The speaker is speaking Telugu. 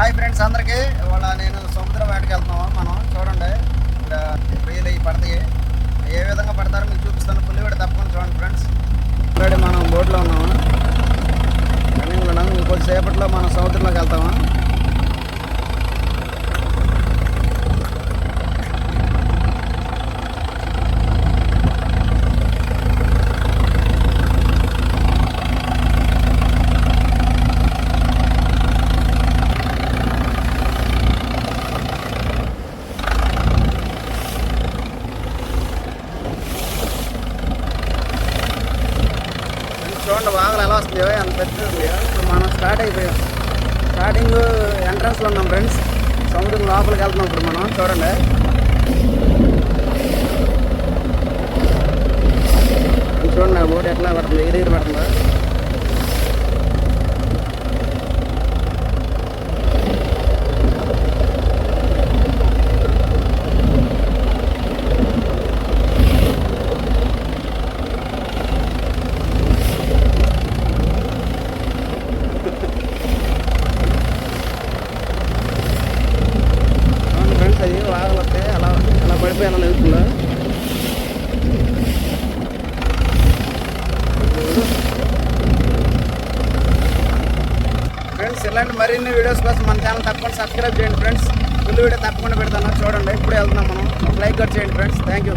హాయ్ ఫ్రెండ్స్ అందరికీ. ఇవాళ నేను సముద్ర వేటకి వెళ్తున్నాము మనం. చూడండి. ఇక్కడ రొయ్యలు ఇవి పడతాయి. ఏ విధంగా పడతారో మీకు చూపిస్తాను. పుల్లి కూడా తప్పకుండా చూడండి ఫ్రెండ్స్. ఆల్రెడీ మనం బోట్లో ఉన్నాము. చూడండి వాగలు ఎలా వస్తుంది అంత పెద్దది ఉంది ఇప్పుడు మనం స్టార్ట్ అయిపోయాం స్టార్టింగ్ ఎంట్రన్స్లో ఉన్నాం ఫ్రెండ్స్ సముద్రం లోపలికి వెళ్తున్నాం ఇప్పుడు మనం చూడండి చూడండి ఆ బోట్ ఎట్లా పడుతుంది ఎగిరి అలా పడిపోయి ఫ్రెండ్స్ ఇలాంటి మరిన్ని వీడియోస్ కోసం మన ఛానల్ తప్పకుండా సబ్స్క్రైబ్ చేయండి ఫ్రెండ్స్ ఫుల్ వీడియో తప్పకుండా పెడతాను. చూడండి ఇప్పుడు వెళ్తున్నాం మనం. లైక్ కట్ చేయండి ఫ్రెండ్స్ థ్యాంక్ యూ